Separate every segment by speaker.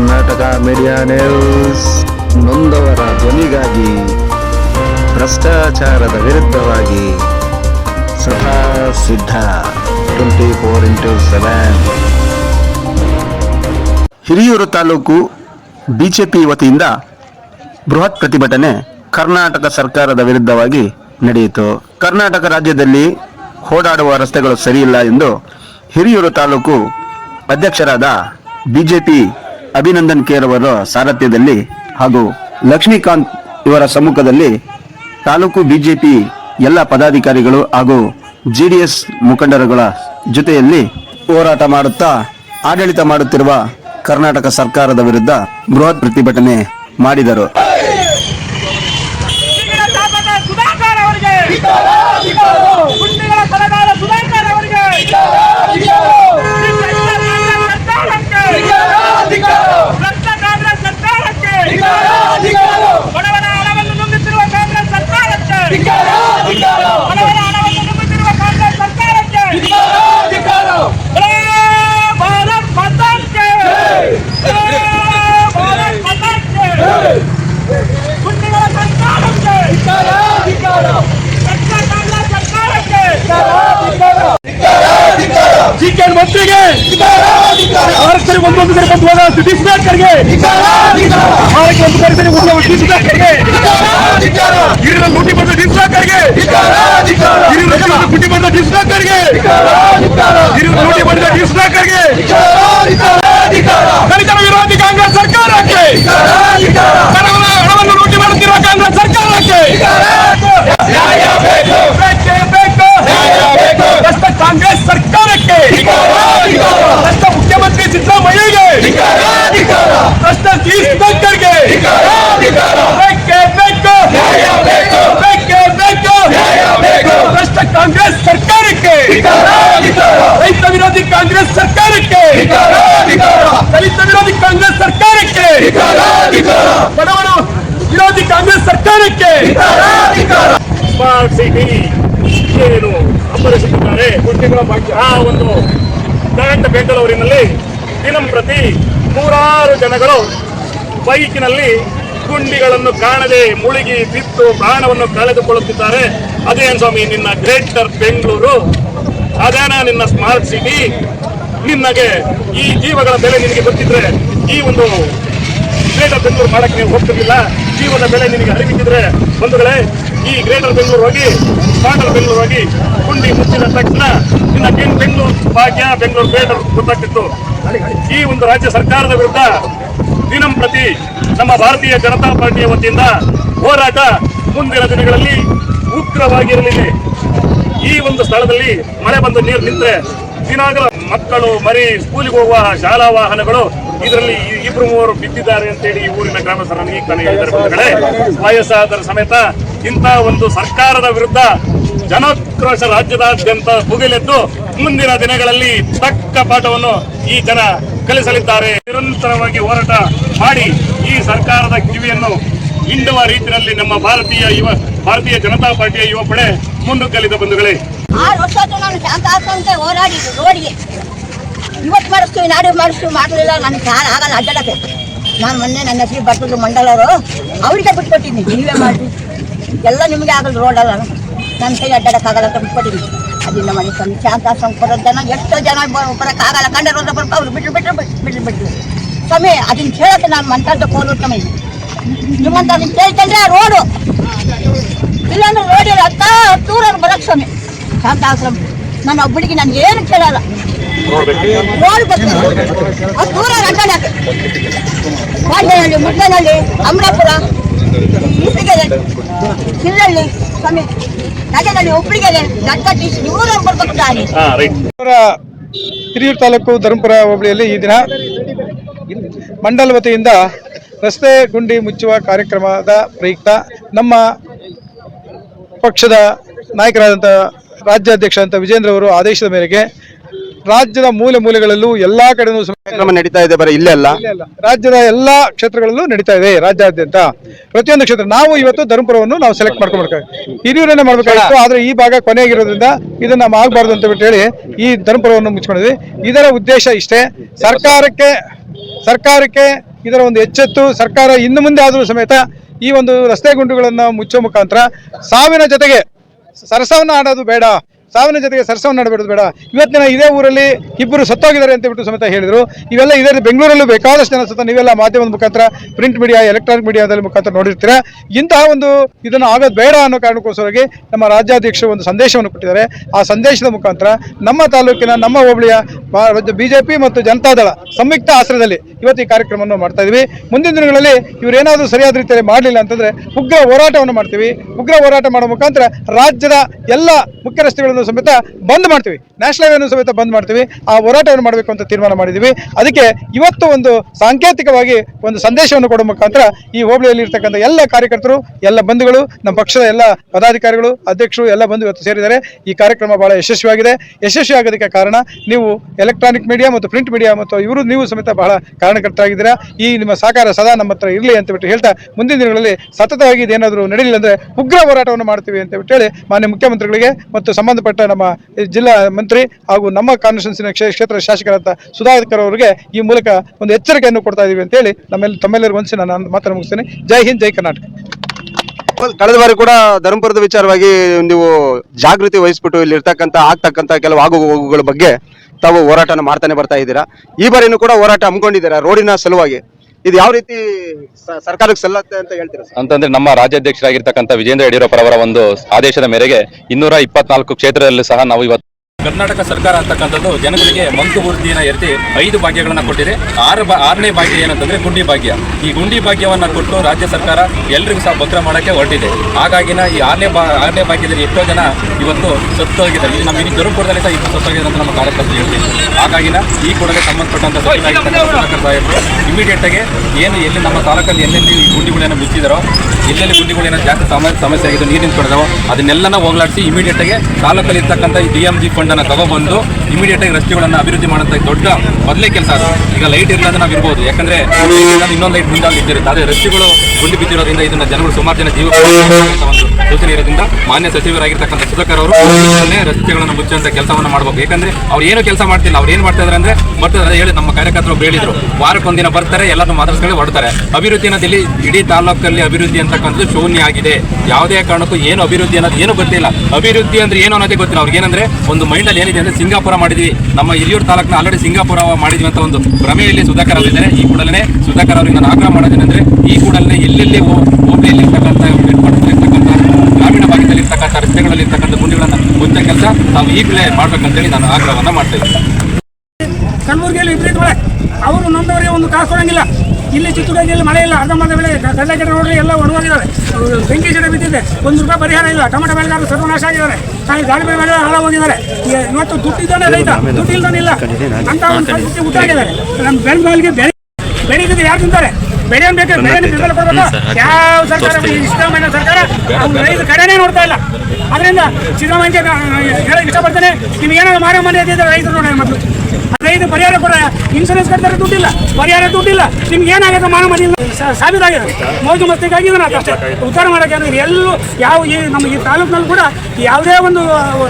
Speaker 1: Karnataka media news ನೊಂದವರ ಧ್ವನಿಗಾಗಿ ಭ್ರಷ್ಟಾಚಾರದ ವಿರುದ್ಧವಾಗಿ ಸದಾ ಸಿದ್ಧ. Twenty four into seven Hiriyur taluk BJP ವತಿಯಿಂದ ಬೃಹತ್ ಪ್ರತಿಭಟನೆ ಕರ್ನಾಟಕ ಸರ್ಕಾರದ ವಿರುದ್ಧವಾಗಿ ನಡೆಯಿತು. ಕರ್ನಾಟಕ ರಾಜ್ಯದಲ್ಲಿ ಓಡಾಡುವ ರಸ್ತೆಗಳು ಸರಿಯಿಲ್ಲ ಎಂದು ಹಿರಿಯೂರು ತಾಲೂಕು ಅಧ್ಯಕ್ಷರಾದ ಬಿಜೆಪಿ ಅಭಿನಂದನ್ ಕೇರ್ ಅವರ ಸಾರಥ್ಯದಲ್ಲಿ ಹಾಗೂ ಲಕ್ಷ್ಮೀಕಾಂತ್ ಇವರ ಸಮ್ಮುಖದಲ್ಲಿ ತಾಲೂಕು ಬಿಜೆಪಿ ಎಲ್ಲ ಪದಾಧಿಕಾರಿಗಳು ಹಾಗೂ ಜೆಡಿಎಸ್ ಮುಖಂಡರುಗಳ ಜೊತೆಯಲ್ಲಿ ಹೋರಾಟ ಮಾಡುತ್ತಾ ಆಡಳಿತ ಮಾಡುತ್ತಿರುವ ಕರ್ನಾಟಕ ಸರ್ಕಾರದ ವಿರುದ್ಧ ಬೃಹತ್ ಪ್ರತಿಭಟನೆ ಮಾಡಿದರು.
Speaker 2: ಸುಧಾಕರ್ ಅವರಿಗೆ ಗುಂಡಿಗಳ ಸಲಗಾರ ಸುಧಾಕರ್ ಅವರಿಗೆ ಭ್ರಷ್ಟ ಕಾಂಗ್ರೆಸ್ ಸರ್ಕಾರಕ್ಕೆ ಬಡವರ ಹಣವನ್ನು ನುಂಗುತ್ತಿರುವ ಕಾಂಗ್ರೆಸ್ ಸರ್ಕಾರಕ್ಕೆ ಬಡವರ ಹಣವನ್ನು ನುಂಗುತ್ತಿರುವ ಕಾಂಗ್ರೆಸ್ ಸರ್ಕಾರಕ್ಕೆ ಜೈ ಭಾರತ್ ಮಾತಾಕ್ಕೆ ಜೈ ಭಾರತ್ ಮಾತಾಕ್ಕೆ ಗುಂಡಿಗಳ ಸರ್ಕಾರಕ್ಕೆ ಭ್ರಷ್ಟ ಕಾಂಗ್ರೆಸ್ ಸರ್ಕಾರಕ್ಕೆ
Speaker 3: ಚಿಕನ್ ಭಾರತದಲ್ಲಿ ಒಂದೊಂದು ಕಡೆ ಬಂದು ಹೋದ ಸಿಟಿ ಸ್ಪೀಕರ್ಗೆ ಭಾರತಕ್ಕೆ ಒಂದು ಕಡೆ ಬಂದು ಹೋದ ಸಿಟಿ ಸ್ಪೀಕರ್ಗೆ ಹಿರಿಯ ಲೂಟಿ ಬಂದ ಡಿ ಸ್ಪೀಕರ್ಗೆ ಹಿರಿಯ ಲೂಟಿ ಬಂದ ಡಿ ಸ್ಪೀಕರ್ಗೆ ಹಿರಿಯ ಲೂಟಿ ಬಂದ ಡಿ ಸ್ಪೀಕರ್ಗೆ ದಲಿತರ ವಿರೋಧಿ ಕಾಂಗ್ರೆಸ್ ಸರ್ಕಾರಕ್ಕೆ ಕನ್ನಡದ ಹಣವನ್ನು ಲೂಟಿ ಮಾಡುತ್ತಿರುವ ಕಾಂಗ್ರೆಸ್ ಸರ್ಕಾರಕ್ಕೆ ಬೇಕೇ! ಕಾಂಗ್ರೆಸ್ ಸರ್ಕಾರಕ್ಕೆ ಭ್ರಷ್ಟ ಡಿ ಸ್ಪೀಕರ್ಗೆ ಬೇಕೇ ಬೇಕು. ಬೇಕೇ ಬೇಕು. ಭ್ರಷ್ಟ ಕಾಂಗ್ರೆಸ್ ಸರ್ಕಾರಕ್ಕೆ. ರೈತ ವಿರೋಧಿ ಕಾಂಗ್ರೆಸ್ ಸರ್ಕಾರಕ್ಕೆ. ದಲಿತ ವಿರೋಧಿ ಕಾಂಗ್ರೆಸ್ ಸರ್ಕಾರಕ್ಕೆ. ಬಡವರ ವಿರೋಧಿ ಕಾಂಗ್ರೆಸ್ ಸರ್ಕಾರಕ್ಕೆ. ಸ್ಮಾರ್ಟ್ ಸಿಟಿ ಏನು ಅಪ್ಪರಿಸುತ್ತಿದ್ದಾರೆ ಆ ಒಂದು ಕರೆಂಟ್ ಬೆಂಗಳೂರಿನಲ್ಲಿ ದಿನಂಪ್ರತಿ ನೂರಾರು ಜನಗಳು ಬೈಕಿನಲ್ಲಿ ಗುಂಡಿಗಳನ್ನು ಕಾಣದೆ ಮುಳುಗಿ ಬಿತ್ತು ಪ್ರಾಣವನ್ನು ಕಳೆದುಕೊಳ್ಳುತ್ತಿದ್ದಾರೆ. ಅದೇನು ಸ್ವಾಮಿ, ನಿನ್ನ ಗ್ರೇಟರ್ ಬೆಂಗಳೂರು. ಅದೇನ ನಿನ್ನ ಸ್ಮಾರ್ಟ್ ಸಿಟಿ. ನಿನ್ನಗೆ ಈ ಜೀವಗಳ ಬೆಲೆ ನಿನಗೆ ಗೊತ್ತಿದ್ರೆ ಈ ಒಂದು ಗ್ರೇಟರ್ ಬೆಂಗಳೂರು ಮಾಡಕ್ಕೆ ನೀವು ಹೋಗ್ತಿರ್ಲಿಲ್ಲ. ಜೀವನ ಬೆಲೆ ನಿನಗೆ ಅರಿವಿದ್ರೆ ಬಂಧುಗಳೇ, ಈ ಗ್ರೇಟರ್ ಬೆಂಗಳೂರು ಹೋಗಿ, ಸ್ಮಾರ್ಟರ್ ಬೆಂಗಳೂರು ಹೋಗಿ, ಗುಂಡಿ ಮುಚ್ಚಿದ ತಕ್ಷಣ ನಿನ್ನ ಬೆಂಗ್- ಬೆಂಗಳೂರು ಭಾಗ್ಯ ಬೆಂಗಳೂರು ಗ್ರೇಟರ್ ಗೊತ್ತಾಗ್ತಿತ್ತು. ಈ ಒಂದು ರಾಜ್ಯ ಸರ್ಕಾರದ ವಿರುದ್ಧ ದಿನಂಪ್ರತಿ ನಮ್ಮ ಭಾರತೀಯ ಜನತಾ ಪಾರ್ಟಿಯ ವತಿಯಿಂದ ಹೋರಾಟ ಮುಂದಿನ ದಿನಗಳಲ್ಲಿ ಉಗ್ರವಾಗಿರಲಿದೆ ಈ ಒಂದು ಸ್ಥಳದಲ್ಲಿ ಮಳೆ ಬಂದು ನೀರು ನಿಂತರೆ ದಿನಾಗಲ ಮಕ್ಕಳು ಮರಿ ಸ್ಕೂಲಿಗೆ ಹೋಗುವ ಶಾಲಾ ವಾಹನಗಳು, ಇದರಲ್ಲಿ ಇಬ್ಬರು ಮೂವರು ಬಿದ್ದಿದ್ದಾರೆ ಅಂತೇಳಿ ಈ ಊರಿನ ಗ್ರಾಮಸ್ಥರ ಈ ಬಂಧುಗಳೇ. ವಯಸ್ಸಾದರ ಸಮೇತ ಇಂಥ ಒಂದು ಸರ್ಕಾರದ ವಿರುದ್ಧ ಜನಾಕ್ರೋಶ ರಾಜ್ಯದಾದ್ಯಂತ ಭುಗಿಲೆದ್ದು ಮುಂದಿನ ದಿನಗಳಲ್ಲಿ ತಕ್ಕ ಪಾಠವನ್ನು ಈ ಜನ ಕಲಿಸಲಿದ್ದಾರೆ. ನಿರಂತರವಾಗಿ ಹೋರಾಟ ಮಾಡಿ ಈ ಸರ್ಕಾರದ ಕಿವಿಯನ್ನು ಹಿಂಡುವ ರೀತಿಯಲ್ಲಿ ನಮ್ಮ ಭಾರತೀಯ ಯುವ, ಭಾರತೀಯ ಜನತಾ ಪಾರ್ಟಿಯ ಯುವ ಪಡೆ ಮುಂದಕ್ಕಲಿದ ಬಂಧುಗಳೇ.
Speaker 4: ಆರು ವರ್ಷ ನಾನು ಶಾಂತ ಮಾಡಲಿಲ್ಲ ನನಗೆ ಕಾಲ ಆಗಲ್ಲ, ಅಡ್ಡಾಡಕ್ಕೆ. ನಾನು ಮೊನ್ನೆ ನನ್ನ ಹೆಸರು ಬರ್ತದ್ದು ಮಂಡಲವರು. ಅವರಿಗೆ ಬಿಟ್ಕೊಟ್ಟಿದ್ದೀನಿ. ನೀವೇ ಮಾಡಿ ಎಲ್ಲ ನಿಮಗೆ ಆಗಲ್ಲ ರೋಡಲ್ಲ ನನ್ನ ಕೈ ಅಡ್ಡಾಡಕ್ಕಾಗಲ್ಲ ಅಂತ ಬಿಟ್ಕೊಟ್ಟಿದ್ದೀನಿ ಅದಿಲ್ಲ ಮನೆ ಸ್ವಾಮಿ, ಶಾಂತ ಆಶ್ರಮ ಬರೋ ಜನ, ಎಷ್ಟೋ ಜನ ಬರೋಕ್ಕಾಗಲ್ಲ ಕಂಡರೋದ ಬರ್ಪ ಅವ್ರು ಬಿಟ್ಟು ಬಿಟ್ರು ಬಿಟ್ಟು ಬಿಟ್ಟು ಸ್ವಾಮಿ, ಅದನ್ನ ಕೇಳಕ್ಕೆ ನಾನು ಮಂತ್ರದ ಕೋಲು ಸ್ವಾಮಿ. ನಿಮ್ಮಂತ ಅದನ್ನ ಕೇಳ್ಕೊಂಡ್ರೆ ರೋಡು ಇಲ್ಲಾಂದ್ರೆ ರೋಡಿಯಲ್ಲಿ ಹತ್ತ ದೂರ ಬರಕ್ಕೆ ಸ್ವಾಮಿ. ಶಾಂತ ಆಶ್ರಮ. ನನ್ನ ಒಬ್ಬಳಿಗೆ ನಾನು ಏನು ಕೇಳಲ್ಲ. ರೋಡ್ ಅದು ದೂರ ಅಡ್ಡಾಡಕ್ಕೆ ಪಾಂಡ್ಯನಹಳ್ಳಿ ಮುದ್ದನಹಳ್ಳಿ ಅಮರಾಪುರ.
Speaker 5: ಹಿರಿಯೂರು ತಾಲೂಕು ಧರ್ಮಪುರ ಹೋಬಳಿಯಲ್ಲಿ ಈ ದಿನ ಮಂಡಲ ವತಿಯಿಂದ ರಸ್ತೆ ಗುಂಡಿ ಮುಚ್ಚುವ ಕಾರ್ಯಕ್ರಮದ ಪ್ರಯುಕ್ತ ನಮ್ಮ ಪಕ್ಷದ ನಾಯಕರಾದಂಥ ರಾಜ್ಯಾಧ್ಯಕ್ಷ ಅಂತ ವಿಜೇಂದ್ರ ಅವರು ಆದೇಶದ ಮೇರೆಗೆ ರಾಜ್ಯದ ಮೂಲೆ ಮೂಲೆಗಳಲ್ಲೂ ಎಲ್ಲಾ ಕಡೆನೂ
Speaker 1: ಕಾರ್ಯಕ್ರಮ ನಡೀತಾ ಇದೆ ಬರೀ ಇಲ್ಲೇ ಅಲ್ಲ?
Speaker 5: ರಾಜ್ಯದ ಎಲ್ಲಾ ಕ್ಷೇತ್ರಗಳಲ್ಲೂ ನಡೀತಾ ಇದೆ ರಾಜ್ಯಾದ್ಯಂತ. ಪ್ರತಿಯೊಂದು ಕ್ಷೇತ್ರ ನಾವು ಇವತ್ತು ಧರ್ಮಪುರವನ್ನು ನಾವು ಸೆಲೆಕ್ಟ್ ಮಾಡ್ಕೊಬೇಕು ಹಿರಿಯೂರನ್ನೇ ಮಾಡ್ಬೇಕಾಗಿತ್ತು ಆದ್ರೆ ಈ ಭಾಗ ಕೊನೆಯಾಗಿರೋದ್ರಿಂದ ಇದನ್ನ ನಾವು ಆಗ್ಬಾರ್ದು ಅಂತ ಬಿಟ್ಟು ಹೇಳಿ ಈ ಧರ್ಮಪುರವನ್ನು ಮುಚ್ಕೊಂಡಿದ್ವಿ. ಇದರ ಉದ್ದೇಶ ಇಷ್ಟೇ. ಸರ್ಕಾರಕ್ಕೆ ಸರ್ಕಾರಕ್ಕೆ ಇದರ ಒಂದು ಎಚ್ಚೆತ್ತು ಸರ್ಕಾರ ಇನ್ನು ಮುಂದೆ ಆದರೂ ಸಮೇತ ಈ ಒಂದು ರಸ್ತೆ ಗುಂಡುಗಳನ್ನು ಮುಚ್ಚೋ ಮುಖಾಂತರ ಸಾವಿನ ಜೊತೆಗೆ ಸರಸವನ್ನು ಆಡೋದು ಬೇಡ. ಸಾವಿನ ಜೊತೆಗೆ ಸರಸವನ್ನು ನಡೆಬಿಡೋದು ಬೇಡ. ಇವತ್ತಿನ ಇದೇ ಊರಲ್ಲಿ ಇಬ್ಬರು ಸತ್ತೋಗಿದ್ದಾರೆ ಅಂತ ಬಿಟ್ಟು ಸಮೇತ ಹೇಳಿದರು. ಇವೆಲ್ಲ ಇದೇ ಬೆಂಗಳೂರಲ್ಲೂ ಬೇಕಾದಷ್ಟು ಜನ ಸತ್ತ ನೀವೆಲ್ಲ ಮಾಧ್ಯಮದ ಮುಖಾಂತರ ಪ್ರಿಂಟ್ ಮೀಡಿಯಾ ಎಲೆಕ್ಟ್ರಾನಿಕ್ ಮೀಡಿಯಾದಲ್ಲಿ ಮುಖಾಂತರ ನೋಡಿರ್ತೀರಾ? ಇಂತಹ ಒಂದು ಇದನ್ನು ಆಗೋದು ಬೇಡ ಅನ್ನೋ ಕಾರಣಕ್ಕೋಸ್ಕರವಾಗಿ ನಮ್ಮ ರಾಜ್ಯಾಧ್ಯಕ್ಷರು ಒಂದು ಸಂದೇಶವನ್ನು ಕೊಟ್ಟಿದ್ದಾರೆ. ಆ ಸಂದೇಶದ ಮುಖಾಂತರ ನಮ್ಮ ತಾಲೂಕಿನ, ನಮ್ಮ ಹೋಬಳಿಯ ಬಿಜೆಪಿ ಮತ್ತು ಜನತಾದಳ ಸಂಯುಕ್ತ ಆಶ್ರಯದಲ್ಲಿ ಇವತ್ತು ಈ ಕಾರ್ಯಕ್ರಮವನ್ನು ಮಾಡ್ತಾ ಇದೀವಿ. ಮುಂದಿನ ದಿನಗಳಲ್ಲಿ ಇವರೇನಾದರೂ ಸರಿಯಾದ ರೀತಿಯಲ್ಲಿ ಮಾಡಲಿಲ್ಲ ಅಂತಂದ್ರೆ ಉಗ್ರ ಹೋರಾಟವನ್ನು ಮಾಡ್ತೀವಿ. ಉಗ್ರ ಹೋರಾಟ ಮಾಡೋ ಮುಖಾಂತರ ರಾಜ್ಯದ ಎಲ್ಲ ಮುಖ್ಯ ರಸ್ತೆಗಳನ್ನು ಸಮೇತ ಬಂದ್ ಮಾಡ್ತೀವಿ. ನ್ಯಾಷನಲ್ ಹೈವೇನು ಸಮೇತ ಬಂದ್ ಮಾಡ್ತೀವಿ. ಆ ಹೋರಾಟವನ್ನು ಮಾಡಬೇಕು ಅಂತ ತೀರ್ಮಾನ ಮಾಡಿದ್ದೀವಿ ಅದಕ್ಕೆ ಇವತ್ತು ಒಂದು ಸಾಂಕೇತಿಕವಾಗಿ ಒಂದು ಸಂದೇಶವನ್ನು ಕೊಡೋ ಮುಖಾಂತರ ಈ ಹೋಬಳಿಯಲ್ಲಿ ಇರ್ತಕ್ಕಂಥ ಎಲ್ಲ ಕಾರ್ಯಕರ್ತರು, ಎಲ್ಲ ಬಂಧುಗಳು, ನಮ್ಮ ಪಕ್ಷದ ಎಲ್ಲ ಪದಾಧಿಕಾರಿಗಳು, ಅಧ್ಯಕ್ಷರು ಎಲ್ಲ ಬಂದು ಇವತ್ತು ಸೇರಿದ್ದಾರೆ. ಈ ಕಾರ್ಯಕ್ರಮ ಬಹಳ ಯಶಸ್ವಿಯಾಗಿದೆ. ಯಶಸ್ವಿ ಆಗೋದಕ್ಕೆ ಕಾರಣ ನೀವು ಎಲೆಕ್ಟ್ರಾನಿಕ್ ಮೀಡಿಯಾ ಮತ್ತು ಪ್ರಿಂಟ್ ಮೀಡಿಯಾ ಮತ್ತು ಇವರು ನೀವು ಸಮೇತ ಬಹಳ ಕಾರಣಕರ್ತರಾಗಿದ್ದೀರಾ. ಈ ನಿಮ್ಮ ಸಹಕಾರ ಸದಾ ನಮ್ಮ ಹತ್ರ ಇರಲಿ ಅಂತ ಬಿಟ್ಟು ಹೇಳ್ತಾ ಮುಂದಿನ ದಿನಗಳಲ್ಲಿ ಸತತವಾಗಿ ಇದೇನಾದರೂ ನಡೆಯಲಿಲ್ಲ ಅಂದ್ರೆ ಉಗ್ರ ಹೋರಾಟವನ್ನು ಮಾಡ್ತೀವಿ ಅಂತ ಬಿಟ್ಟು ಹೇಳಿ ಮಾನ್ಯ ಮುಖ್ಯಮಂತ್ರಿಗಳಿಗೆ ಮತ್ತು ಸಂಬಂಧಪಟ್ಟ ನಮ್ಮ ಜಿಲ್ಲಾ ಮಂತ್ರಿ ಹಾಗೂ ನಮ್ಮ ಕಾನ್ಸ್ಟಿಟ್ಯೂನ್ಸಿನ ಕ್ಷೇತ್ರ ಶಾಸಕರಾದ ಸುಧಾಕರ್ ಅವರಿಗೆ ಈ ಮೂಲಕ ಒಂದು ಎಚ್ಚರಿಕೆಯನ್ನು ಕೊಡ್ತಾ ಇದ್ದೀವಿ ಅಂತ ಹೇಳಿ ನಮ್ಮೆಲ್ಲ ತಮ್ಮೆಲ್ಲರಿಗೂ ಒಂದ್ಸಿ ನಾನು ಮಾತನ್ನು ಮುಗಿಸ್ತೇನೆ. ಜೈ ಹಿಂದ್, ಜೈ ಕರ್ನಾಟಕ.
Speaker 1: ಕಳೆದ ಬಾರಿ ಕೂಡ ಧರ್ಮಪುರದ ವಿಚಾರವಾಗಿ ನೀವು ಜಾಗೃತಿ ವಹಿಸ್ಬಿಟ್ಟು ಇಲ್ಲಿ ಇರ್ತಕ್ಕಂಥ, ಆಗ್ತಕ್ಕಂಥ ಕೆಲವು ಆಗು ಹೋಗುಗಳ ಬಗ್ಗೆ ತಾವು ಹೋರಾಟನ ಮಾಡ್ತಾನೆ ಬರ್ತಾ ಇದ್ದೀರಾ. ಈ ಬಾರಿನೂ ಕೂಡ ಹೋರಾಟ ಹಮ್ಮಿಕೊಂಡಿದ್ದೀರಾ ರೋಡಿನ ಸಲುವಾಗಿ? ಇದು ಯಾವ ರೀತಿ ಸರ್ಕಾರಕ್ಕೆ ಸಲ್ಲತ್ತೆ ಅಂತ ಹೇಳ್ತೀರಾ?
Speaker 6: ಅಂತಂದ್ರೆ ನಮ್ಮ ರಾಜ್ಯಾಧ್ಯಕ್ಷರಾಗಿರ್ತಕ್ಕಂಥ ವಿಜೇಂದ್ರ ಯಡಿಯೂರಪ್ಪರವರ ಒಂದು ಆದೇಶದ ಮೇರೆಗೆ ಇನ್ನೂರ ಇಪ್ಪತ್ನಾಲ್ಕು ಕ್ಷೇತ್ರದಲ್ಲೂ ಸಹ ನಾವು ಇವತ್ತು
Speaker 7: ಕರ್ನಾಟಕ ಸರ್ಕಾರ ಅಂತಕ್ಕಂಥದ್ದು ಜನಗಳಿಗೆ ಮಂಕು ವೃತ್ತಿಯನ್ನು ಎತ್ತಿ ಐದು ಭಾಗ್ಯಗಳನ್ನು ಕೊಟ್ಟಿದೆ. ಆರು ಬಾ ಆರನೇ ಭಾಗ್ಯ ಏನಂತಂದ್ರೆ ಗುಂಡಿ ಭಾಗ್ಯ. ಈ ಗುಂಡಿ ಭಾಗ್ಯವನ್ನು ಕೊಟ್ಟು ರಾಜ್ಯ ಸರ್ಕಾರ ಎಲ್ರಿಗೂ ಸಹ ಭದ್ರ ಮಾಡೋಕ್ಕೆ ಹೊರಟಿದೆ. ಹಾಗಾಗಿನ ಈ ಆರನೇ ಬಾ ಆರನೇ ಭಾಗ್ಯದಲ್ಲಿ ಎಷ್ಟೋ ಜನ ಇವತ್ತು ಸತ್ತೋಗಿದ್ದಾರೆ. ಇಲ್ಲಿ ನಮ್ಮ ಇಲ್ಲಿ ಧರ್ಮಪುರದಲ್ಲಿ ಸಹ ಇದು ಸತ್ತೋಗಿದೆ ಅಂತ ನಮ್ಮ ಕಾರ್ಯಕರ್ತರು ಹೇಳ್ತೀವಿ ಹಾಗಾಗಿನ ಈ ಕೂಡಲೇ ಸಂಬಂಧಪಟ್ಟಂತ ಸಚಿವರಾಗಿರ್ತಕ್ಕಂಥ ಸಾಹೇಬರು ಇಮಿಡಿಯೇಟ್ ಆಗಿ ಏನು ಎಲ್ಲಿ ನಮ್ಮ ತಾಲೂಕಲ್ಲಿ ಎಲ್ಲೆಲ್ಲಿ ಈ ಗುಂಡಿಗಳನ್ನ ಮುಚ್ಚಿದಾರೋ ಎಲ್ಲೆಲ್ಲಿ ಗುಂಡಿಗಳೇನೋ ಜಾಸ್ತಿ ಸಮ ಸಮಸ್ಯೆ ಆಗಿದೆ ನೀರು ನಿಂತ್ಕೊಂಡಿದಾವೋ ಅದನ್ನೆಲ್ಲನ ಹೋಗ್ಲಾಡಿಸಿ ಇಮಿಡಿಯೇಟಾಗಿ ತಾಲೂಕಲ್ಲಿ ಇರ್ತಕ್ಕಂಥ ಈ ಡಿ ಎಂ ಜಿ ಫಂಡ್ ಅನ್ನ ತಗೊಬಂದು ಇಮಿಡಿಯೇಟ್ ಆಗಿ ರಸ್ತೆಗಳನ್ನ ಅಭಿವೃದ್ಧಿ ಮಾಡುವಂತ ದೊಡ್ಡ ಮೊದಲೇ ಕೆಲಸ ಅದು. ಈಗ ಲೈಟ್ ಇರಲಾದ ನಾವು ಇರ್ಬೋದು. ಯಾಕಂದ್ರೆ ಇನ್ನೊಂದು ಲೈಟ್ ಮುಂದೆ ಇದ್ದಿರುತ್ತೆ. ಆದ್ರೆ ರಸ್ತೆಗಳು ಗುಂಡಿ ಬಿದ್ದಿರೋದ್ರಿಂದ ಇದನ್ನ ಜನಗಳು ಸುಮಾರು ಜನ ಜೀವ ಒಂದು ಇರೋದ್ರಿಂದ ಮಾನ್ಯ ಸಚಿವರಾಗಿರ್ತಕ್ಕಂಥ ಸುಧಾಕರ್ ಅವರು ರಸ್ತೆಗಳನ್ನು ಮುಚ್ಚುವಂತ ಕೆಲಸವನ್ನು ಮಾಡಬೇಕು ಯಾಕಂದ್ರೆ ಅವ್ರು ಏನು ಕೆಲಸ ಮಾಡ್ತಿಲ್ಲ. ಅವ್ರು ಏನು ಮಾಡ್ತಾ ಅಂದ್ರೆ ಬರ್ತಾರೆ ಅದೇ ಹೇಳಿ ನಮ್ಮ ಕಾರ್ಯಕರ್ತರು ಹೇಳಿದ್ರು. ವಾರಕ್ಕೊಂದಿನ ಬರ್ತಾರೆ ಎಲ್ಲರೂ ಮಾತಾಡ್ಸ್ಕೊಂಡು ಹೊಡ್ತಾರೆ ಅಭಿವೃದ್ಧಿ ಅನ್ನೋದಿಲ್ಲಿ ಇಡೀ ತಾಲೂಕಲ್ಲಿ ಅಭಿವೃದ್ಧಿ ಅಂತಕ್ಕಂಥದ್ದು ಶೂನ್ಯ ಆಗಿದೆ. ಯಾವುದೇ ಕಾರಣಕ್ಕೂ ಏನು ಅಭಿವೃದ್ಧಿ ಅನ್ನೋದು ಏನು ಗೊತ್ತಿಲ್ಲ. ಅಭಿವೃದ್ಧಿ ಅಂದ್ರೆ ಏನು ಅನ್ನೋದೇ ಗೊತ್ತಿಲ್ಲ. ಅವ್ರಿಗೆ ಏನಂದ್ರೆ ಒಂದು ಮೈಂಡಲ್ಲಿ ಏನಿದೆ ಅಂದ್ರೆ ಸಿಂಗಾಪುರ ಮಾಡಿದ್ವಿ. ನಮ್ಮ ಹಿರಿಯೂರು ತಾಲೂಕಿನ ಆಲ್ರೆಡಿ ಸಿಂಗಾಪುರ ಮಾಡಿದ್ವಿ ಅಂತ ಒಂದು ಭ್ರಮೆಯಲ್ಲಿ ಸುಧಾಕರ್ ಅವರಿದ್ದಾರೆ. ಈ ಕೂಡಲೇ ಸುಧಾಕರ್ ಅವರಿಗೆ ನಾನು ಆಗ್ರಹ ಮಾಡೋದೇನೆಂದ್ರೆ ಈ ಕೂಡಲೇ ಎಲ್ಲೆಲ್ಲಿ ಹೋಬಳಿಯಲ್ಲಿ ಇರ್ತಕ್ಕಂಥ ಗ್ರಾಮೀಣ ಭಾಗದಲ್ಲಿ ಇರ್ತಕ್ಕಂಥ ರಸ್ತೆಗಳಲ್ಲಿ ಇರ್ತಕ್ಕಂಥ ಗುಂಡಿಗಳನ್ನು ಮುಚ್ಚ ಕೆಲಸ ತಾವು ಈಗಲೇ ಮಾಡ್ಬೇಕಂತೇಳಿ ನಾನು ಆಗ್ರಹವನ್ನ ಮಾಡ್ತೇವೆ ಇದ್ದೀನಿ.
Speaker 2: ಕಲಬುರಗಿಯಲ್ಲಿ ವಿಪರೀತ ಅವರು ನಂದವರಿಗೆ ಒಂದು ಕಾಸು ಕೊಡಂಗಿಲ್ಲ. ಇಲ್ಲಿ ಚಿತ್ರದುರ್ಗದಲ್ಲಿ ಮಳೆ ಇಲ್ಲ. ಅರ್ಧ ಅರ್ಧಂಬರ್ಧ ಬೆಳೆ ಗಿಡ ನೋಡ್ರಿ ಎಲ್ಲ ಒಣಗೋಗಿದ್ದಾರೆ ಬೆಂಕಿ ಗಿಡ ಬಿದ್ದಿದೆ. ಒಂದು ರೂಪಾಯಿ ಪರಿಹಾರ ಇಲ್ಲ. ಟೊಮೆಟೊ ಬೆಳೆಗಾರರು ಸರ್ವನಾಶ ಆಗಿದ್ದಾರೆ. ತಾಯಿ ದಾಳಿಂಬೆ ಬೆಳೆ ಹಾಳ ಹೋಗಿದ್ದಾರೆ. ಇವತ್ತು ದುಡ್ಡಿದ್ದಾನೆ ರೈತ. ದುಡ್ಡು ಇಲ್ದಾನೆ ಇಲ್ಲ. ಅಂತ ಒಂದು ಪರಿಸ್ಥಿತಿ ಉಂಟಾಗಿದ್ದಾರೆ ನಮ್ಮ ಬೆಳೆಗಳಿಗೆ ಬೆಳೆ ಬೆಳೀತಿದ್ರೆ ಯಾರು ತಿಂತಾರೆ? ಬೆಳೆ ಬೇಕು? ಬೆಳೆ ಬೆಂಬಲ ಕೊಡಬೇಕು? ಯಾವ ಸರ್ಕಾರ ಸಿದ್ದರಾಮಯ್ಯ ಸರ್ಕಾರ ರೈತ ಕಡೆನೇ ನೋಡ್ತಾ ಇಲ್ಲ. ಅದರಿಂದ ಸಿದ್ದರಾಮಯ್ಯ ಹೇಳಕ್ಕೆ ಇಷ್ಟಪಡ್ತೇನೆ. ನಿಮ್ಗೆ ಏನಾದ್ರು ಮಾರ ಮನೆ ಇದ್ದಿದ್ರೆ ರೈತರು ನೋಡಿ ಮೊದಲು. ರೈತ ಪರಿಹಾರ ಕೊಡ ಇನ್ಸೂರೆನ್ಸ್ ಕಟ್ತಾರೆ, ದುಡ್ಡಿಲ್ಲ. ಪರಿಹಾರ ದುಡ್ಡಿಲ್ಲ. ನಿಮ್ಗೆ ಏನಾಗಿದೆ? ಮಾನ ಮನಿ ಇಲ್ಲ. ಆಗಿದೆ ಮೋಜು ಮಸ್ತಿಗಾಗಿ ನಾನು ಅಷ್ಟೇ. ಉದ್ಧಾರ ಮಾಡೋಕೆ ಅಂದ್ರೆ ಎಲ್ಲೂ ಯಾವ ಈ, ನಮ್ಮ ಈ ತಾಲೂಕಿನಲ್ಲಿ ಕೂಡ ಯಾವುದೇ ಒಂದು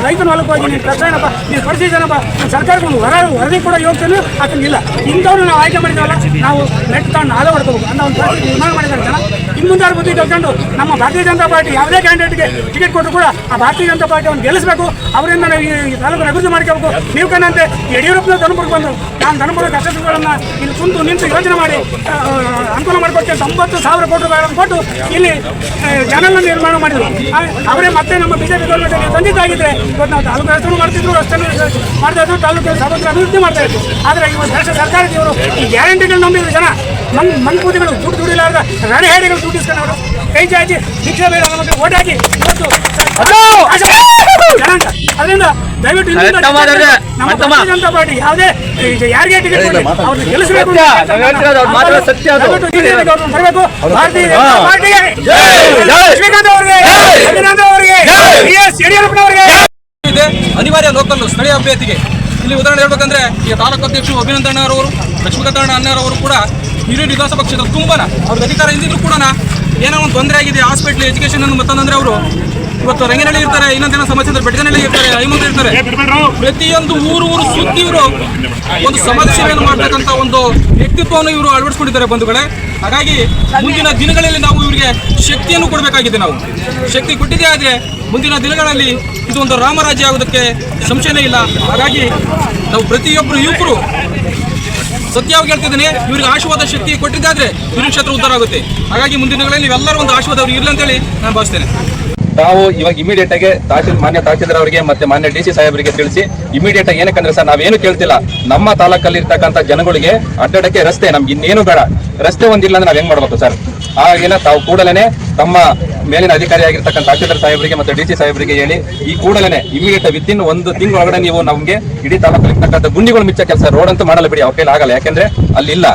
Speaker 2: ರೈತನ ಹೊಲಕ್ಕೆ ಹೋಗಿ ನೀನು ಏನಪ್ಪ? ನೀವು ಪರಿಸ್ಥಿತಿನಪ್ಪ ಸರ್ಕಾರಕ್ಕೆ ಒಂದು ಹೊರ ವರದಿ ಕೂಡ ಯೋಗ್ಯತೆಯೂ ಇಲ್ಲ ಇಂಥವ್ರು ನಾವು ಆಯ್ಕೆ ಮಾಡಿದ್ವಲ್ಲ ನಾವು ನೆಟ್ ತಗೊಂಡು ಆದ ಹೊಡ್ಕೋಬೇಕು ಅಂತ ಒಂದು ನಿರ್ಮಾಣ ಮಾಡಿದ್ದಾರೆ ಜನ. ಇನ್ನು ಬಂದು ತಗೊಂಡು ನಮ್ಮ ಭಾರತೀಯ ಜನತಾ ಪಾರ್ಟಿ ಯಾವುದೇ ಕ್ಯಾಂಡಿಡೇಟ್ಗೆ ಟಿಕೆಟ್ ಕೊಟ್ಟರು ಕೂಡ ಆ ಭಾರತೀಯ ಜನತಾ ಪಾರ್ಟಿ ಅವ್ನು ಗೆಲ್ಲಿಸಬೇಕು. ಅವರಿಂದ ನಾವು ಈ ತಾಲೂಕು ಅಭಿವೃದ್ಧಿ ಮಾಡ್ಕೋಬೇಕು. ನೀವು ಕಣ್ಣಂತೆ ಯಡಿಯೂರಪ್ಪನ ಧರ್ಮಪುರಕ್ಕೆ ಬಂದರು. ನಾನು ಧರ್ಮಪುರ ಕಷ್ಟಗಳನ್ನು ಇಲ್ಲಿ ಕುಂತು ನಿಂತು ಯೋಚನೆ ಮಾಡಿ ಅನುಕೂಲ ಮಾಡಿಕೊಟ್ಟು. ತೊಂಬತ್ತು ಸಾವಿರ ಕೋಟಿ ರೂಪಾಯಿಗಳನ್ನು ಕೊಟ್ಟು ಇಲ್ಲಿ ಜನರನ್ನ ನಿರ್ಮಾಣ ಮಾಡಿದ್ರು. ಅವರೇ ಮತ್ತೆ ನಮ್ಮ ಬಿಜೆಪಿ ಗೌರ್ಮೆಂಟ್ ತಂದಿದ್ದಾಗಿದ್ದರೆ ಇವತ್ತು ನಾವು ತಾಲೂಕು ಹೆಸರು ಮಾಡ್ತಿದ್ರು ರಸ್ತೆ ಮಾಡ್ತಾ ಇದ್ರು, ತಾಲೂಕು ಸಮಗ್ರ ಅಭಿವೃದ್ಧಿ ಮಾಡ್ತಾ ಇದ್ರು. ಆದರೆ ಇವತ್ತು ಇವರು ಈ ಗ್ಯಾರಂಟಿಗಳು ನಂಬಿದ್ರು ಜನ. ಮನ್ ಮನ್ಪೂತಿಗಳು ದುಡ್ಡು ದುಡಿಲಾರ್ದ ರಣಹೇಡಿಗಳು ದುಡ್ಡು ಇಸ್ಕೊಂಡವರು. ಕೈ ಚಾಚಿ ಭಿಕ್ಷೆ ಬೇಡ ನಮಗೆ ಓಟ್ ಹಾಕಿ ಇವತ್ತು ಅದರಿಂದ ದಯವಿಟ್ಟು ನಮ್ಮ ಭಾರತೀಯ ಜನತಾ ಪಾರ್ಟಿ ಯಾವುದೇ ಯಾರಿಗೆ ಟಿಕೆಟ್ ಕೊಡಿ ಅವ್ರನ್ನ ಗೆಲ್ಲಿಸಬೇಕು ದಯವಿಟ್ಟು ಬರಬೇಕು ಭಾರತೀಯ ಜನತಾ ಪಾರ್ಟಿಗೆ ಶ್ರೀಕಾಂತ್ ಅವರಿಗೆ ರಘುನಾಥ್ ಅವರಿಗೆ ಬಿ ಎಸ್ ಯಡಿಯೂರಪ್ಪನವರಿಗೆ.
Speaker 8: ಅನಿವಾರ್ಯ ಲೋಕಲ್ ಸ್ಥಳೀಯ ಅಭ್ಯರ್ಥಿಗೆ. ಇಲ್ಲಿ ಉದಾಹರಣೆ ಹೇಳ್ಬೇಕಂದ್ರೆ ಈ ತಾಲೂಕು ಅಧ್ಯಕ್ಷರು ಅಭಿನಂದನರವರು ಲಕ್ಷ್ಮೀಕಾಂತ ಅಣ್ಣರವರು ಕೂಡ ಹಿರಿಯ ವಿಧಾನಸಭಾ ಪಕ್ಷದ ತುಂಬಾ ಅವ್ರಿಗೆ ಅಧಿಕಾರ ಇದ್ದಿದ್ರು ಕೂಡ ಏನೋ ಒಂದು ತೊಂದರೆ ಆಗಿದೆ ಹಾಸ್ಪಿಟ್ಲ್ ಎಜುಕೇಶನ್ ಅನ್ನು ಮತ್ತಂದ್ರೆ ಅವರು ಇವತ್ತು ರಂಗನಹಳ್ಳಿ ಇರ್ತಾರೆ ಇನ್ನೊಂದೇನೋ ಸಮಸ್ಯೆ ಅಂದ್ರೆ ಬೆಟ್ಟಗನಹಳ್ಳಿ ಇರ್ತಾರೆ ಐಮಂತ ಇರ್ತಾರೆ. ಪ್ರತಿಯೊಂದು ಊರು ಊರು ಸುತ್ತಿ ಇವರು ಒಂದು ಸಮಾಜ ಸೇವೆಯನ್ನು ಮಾಡ್ತಕ್ಕಂಥ ಒಂದು ವ್ಯಕ್ತಿತ್ವವನ್ನು ಇವರು ಅಳವಡಿಸ್ಕೊಂಡಿದ್ದಾರೆ ಬಂಧುಗಳೇ. ಹಾಗಾಗಿ ಮುಂದಿನ ದಿನಗಳಲ್ಲಿ ನಾವು ಇವರಿಗೆ ಶಕ್ತಿಯನ್ನು ಕೊಡಬೇಕಾಗಿದೆ ನಾವು. ಶಕ್ತಿ ಕೊಟ್ಟಿದೆ ಆದರೆ ಮುಂದಿನ ದಿನಗಳಲ್ಲಿ ಇದು ಒಂದು ರಾಮರಾಜ್ಯ ಆಗೋದಕ್ಕೆ ಸಂಶಯನೇ ಇಲ್ಲ. ಹಾಗಾಗಿ ನಾವು ಪ್ರತಿಯೊಬ್ಬರು ಯುವಕರು ಸತ್ಯವಾಗಿ ಹೇಳ್ತಿದ್ದೀನಿ, ಇವರಿಗೆ ಆಶೀರ್ವಾದ ಶಕ್ತಿ ಕೊಟ್ಟಿದ್ದಾದ್ರೆ ಇವ್ರ ಕ್ಷೇತ್ರ ಉದ್ಧಾರ ಆಗುತ್ತೆ. ಹಾಗಾಗಿ ಮುಂದಿನ ದಿನಗಳಲ್ಲಿ ನೀವೆಲ್ಲರೂ ಒಂದು ಆಶೀರ್ವಾದ ಅವ್ರಿಗೆ ಇರಲಿ ಅಂತೇಳಿ ನಾನು ಭಾವಿಸ್ತೇನೆ.
Speaker 7: ನಾವು ಇವಾಗ ಇಮಿಡಿಯೇಟ್ ಆಗಿ ತಹಶೀಲ್ ಮಾನ್ಯ ತಹಶೀಲ್ದಾರ್ ಅವರಿಗೆ ಮತ್ತೆ ಮಾನ್ಯ ಡಿ ಸಿ ಸಾಹೇಬರಿಗೆ ತಿಳಿಸಿ ಇಮಿಡಿಯೇಟ್ ಆಗಿ ಏನಕ್ಕಂದ್ರೆ ಸರ್, ನಾವೇನು ಕೇಳ್ತಿಲ್ಲ. ನಮ್ಮ ತಾಲೂಕಲ್ಲಿ ಇರ್ತಕ್ಕಂಥ ಜನಗಳಿಗೆ ಅಡ್ಡಡಕ್ಕೆ ರಸ್ತೆ ನಮ್ಗೆ ಇನ್ನೇನು ಬೇಡ. ರಸ್ತೆ ಒಂದಿಲ್ಲ ಅಂದ್ರೆ ನಾವ್ ಹೆಂಗ್ ಮಾಡ್ಬೇಕು ಸರ್? ಹಾಗೇನ ತಾವು ಕೂಡಲೇ ತಮ್ಮ ಮೇಲಿನ ಅಧಿಕಾರಿಯಾಗಿರ್ತಕ್ಕಂಥ ತಹಶೀಲ್ದಾರ್ ಸಾಹೇಬರಿಗೆ ಮತ್ತೆ ಡಿ ಸಿ ಸಾಹೇಬರಿಗೆ ಹೇಳಿ ಈ ಕೂಡಲೇ ಇಮಿಡಿಯೇಟ್ ವಿತ್ ಇನ್ ಒಂದು ತಿಂಗಳೊಳಗಡೆ ನೀವು ನಮಗೆ ಇಡೀ ಇರ್ತಕ್ಕಂಥ ಗುಂಡಿಗಳು ಮಿಚ್ಚ ಕೆಲಸ ರೋಡ್ ಅಂತೂ ಮಾಡಲ್ಲ ಬಿಡಿ, ಅವ್ರ ಆಗಲ್ಲ ಯಾಕೆಂದ್ರೆ ಅಲ್ಲಿ ಇಲ್ಲ